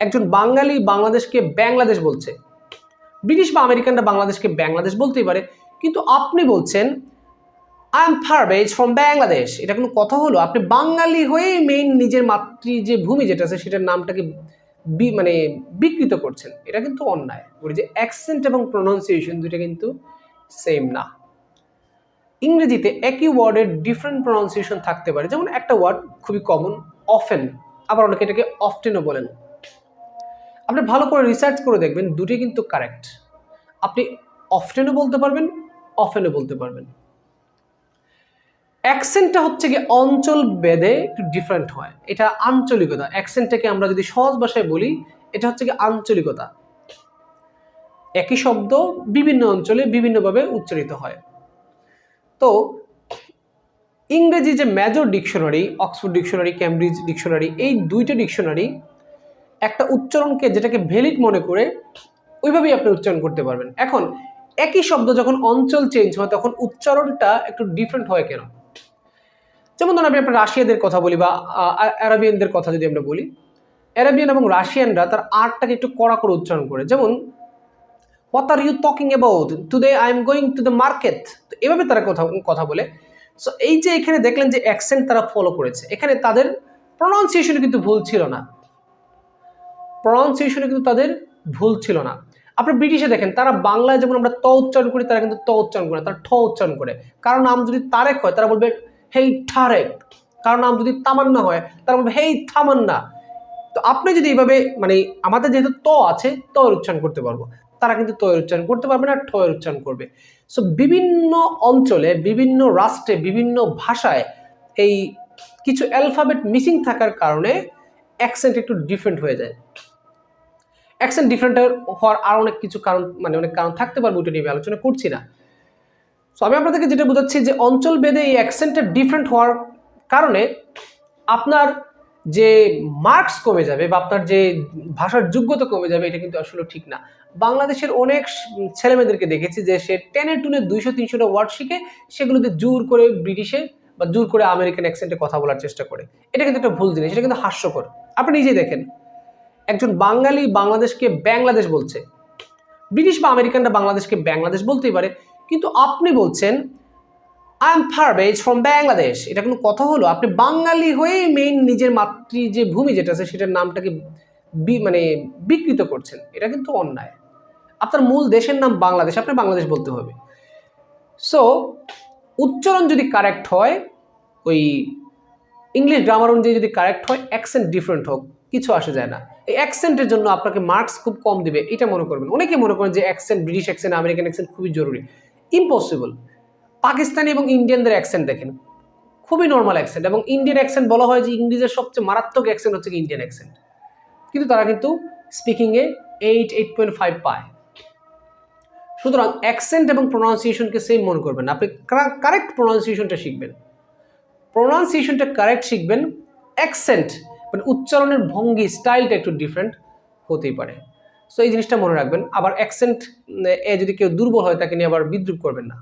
একজন বাঙালি বাংলাদেশকে বাংলাদেশ বলছে। ব্রিটিশ বা আমেরিকানরা বাংলাদেশকে বাংলাদেশ বলতেই পারে। কিন্তু আপনি বলছেন I am Farbez from Bangladesh এটা কোনো কথা হলো? আপনি বাঙালি হয়েই মেইন নিজের মাতৃ যে ভূমি যেটা আছে, সেটার নামটাকে বি- মানে বিকৃত করছেন। এটা কিন্তু অন্যায়। বলি যে অ্যাকসেন্ট এবং প্রোনাউন্সিয়েশন দুইটা কিন্তু সেম না। ইংরেজিতে একই ওয়ার্ডের ডিফারেন্ট প্রোনাউন্সিয়েশন থাকতে পারে। যেমন একটা ওয়ার্ড খুবই কমন অফেন আবার অনেকে এটাকে অফটেনও বলেন। আপনি ভালো করে রিসার্চ করে দেখবেন দুটি কিন্তু কারেক্ট আপনি অফটেনও বলতে পারবেন অফেনও বলতে পারবেন। অ্যাকসেন্টটা হচ্ছে কি অঞ্চল বেদে একটু ডিফারেন্ট হয়। এটা আঞ্চলিকতা। অ্যাকসেন্টটাকে আমরা যদি সহজ ভাষায় বলি, এটা হচ্ছে কি আঞ্চলিকতা। একই শব্দ বিভিন্ন অঞ্চলে বিভিন্নভাবে উচ্চারিত হয়। তো, ইংরেজি যে major dictionary Oxford dictionary Cambridge dictionary এই দুইটা ডিকশনারি একটা উচ্চারণকে যেটাকে ভ্যালিড মনে করে, ওইভাবেই আপনি উচ্চারণ করতে পারবেন। এখন, একই শব্দ যখন অঞ্চল চেঞ্জ হয়, তখন উচ্চারণটা একটু ডিফারেন্ট হয় কেন? যেমন ধরুন, আমি আপনার রাশিয়াদের কথা বলি বা আরাবিয়ানদের কথা যদি আমরা বলি, অ্যারাবিয়ান এবং রাশিয়ানরা তার আর্টটাকে একটু কড়া করে উচ্চারণ করে। যেমন what are you talking about today I am going to the market তো এভাবে তারা কথা কথা বলে। সো এই যে এখানে দেখলেন যে অ্যাকসেন্ট তারা ফলো করেছে। এখানে তাদের প্রনাউন্সিয়েশনে কিন্তু ভুল ছিল না। প্রনাউন্সিয়েশনে কিন্তু তাদের ভুল ছিল না। আপনি ব্রিটিশে দেখেন, তারা বাংলায় যেমন আমরা ত উচ্চারণ করি, তারা কিন্তু ত উচ্চারণ করে তারা ঠ উচ্চারণ করে। কারণ নাম যদি তারেক হয়, তারা বলবে, হেই ঠারেক কারণ নাম যদি তামান্না হয়, তারা বলবে, হেই থামান্না তো আপনি যদি এইভাবে মানে আমাদের যেহেতু ত আছে ত উচ্চারণ করতে পারব। তারা কিন্তু ত এর উচ্চারণ করতে পারবে না ঠ এর উচ্চারণ করবে। সো বিভিন্ন অঞ্চলে, বিভিন্ন রাষ্ট্রে, বিভিন্ন ভাষায় এই কিছু অ্যালফাবেট মিসিং থাকার কারণে অ্যাকসেন্ট একটু ডিফারেন্ট হয়ে যায়। অ্যাকসেন্ট ডিফারেন্ট হওয়ার আর অনেক কিছু কারণ মানে অনেক কারণ থাকতে পারবে ওটা নিয়ে আলোচনা করছি না। সো আমি আপনাদেরকে যেটা বোঝাচ্ছি যে অঞ্চল ভেদে এই অ্যাকসেন্টের ডিফারেন্ট হওয়ার কারণে আপনার যে মার্কস কমে যাবে বা আপনার যে ভাষার যোগ্যতা কমে যাবে, এটা কিন্তু আসলে ঠিক না। বাংলাদেশের অনেক ছেলেমেয়েদেরকে দেখেছি যে সে টেনে টুনে দুইশো, তিনশোটা ওয়ার্ড শিখে সেগুলোতে জোর করে ব্রিটিশে বা জোর করে আমেরিকান অ্যাকসেন্টে কথা বলার চেষ্টা করে। এটা কিন্তু একটা ভুল জিনিস, এটা কিন্তু হাস্যকর। আপনি নিজেই দেখেন। একজন বাঙালি বাংলাদেশকে বাংলাদেশ বলছে। ব্রিটিশ বা আমেরিকানরা বাংলাদেশকে বাংলাদেশ বলতেই পারে। কিন্তু আপনি বলছেন I am Farbez from Bangladesh এটা কোনো কথা হলো? আপনি বাঙালি হয়েই মেইন নিজের মাতৃ যে ভূমি যেটা আছে, সেটার নামটাকে বি- মানে বিকৃত করছেন। এটা কিন্তু অন্যায়। আপনার মূল দেশের নাম বাংলাদেশ আপনি বাংলাদেশ বলতে হবে। সো উচ্চারণ যদি কারেক্ট হয়, ওই ইংলিশ গ্রামার অনুযায়ী যদি কারেক্ট হয় অ্যাকসেন্ট ডিফারেন্ট হোক। কিছু আসে যায় না। এই অ্যাকসেন্টের জন্য আপনাকে মার্কস খুব কম দিবে, এটা মনে করবেন। অনেকে মনে করেন যে accent British accent American accent খুবই জরুরি। ইম্পসিবল পাকিস্তানি এবং ইন্ডিয়ানদের অ্যাকসেন্ট দেখেন, খুবই নর্মাল অ্যাকসেন্ট এবং ইন্ডিয়ান অ্যাকসেন্ট বলা হয় যে ইংরেজের সবচেয়ে মারাত্মক অ্যাকসেন্ট হচ্ছে ইন্ডিয়ান অ্যাকসেন্ট কিন্তু তারা কিন্তু স্পিকিংয়ে এইট এইট পয়েন্ট ফাইভ পায়। সুতরাং অ্যাকসেন্ট এবং প্রোনাউন্সিয়েশনকে সেম মনে করবেন আপনি কারেক্ট প্রোনাউন্সিয়েশনটা শিখবেন। প্রোনাউন্সিয়েশনটা কারেক্ট শিখবেন অ্যাকসেন্ট মানে উচ্চারণের ভঙ্গি স্টাইলটা একটু ডিফারেন্ট হতেই পারে। সো এই জিনিসটা মনে রাখবেন। আবার অ্যাকসেন্ট এ যদি কেউ দুর্বল হয়, তাকে নিয়ে আবার বিদ্রুপ করবেন না।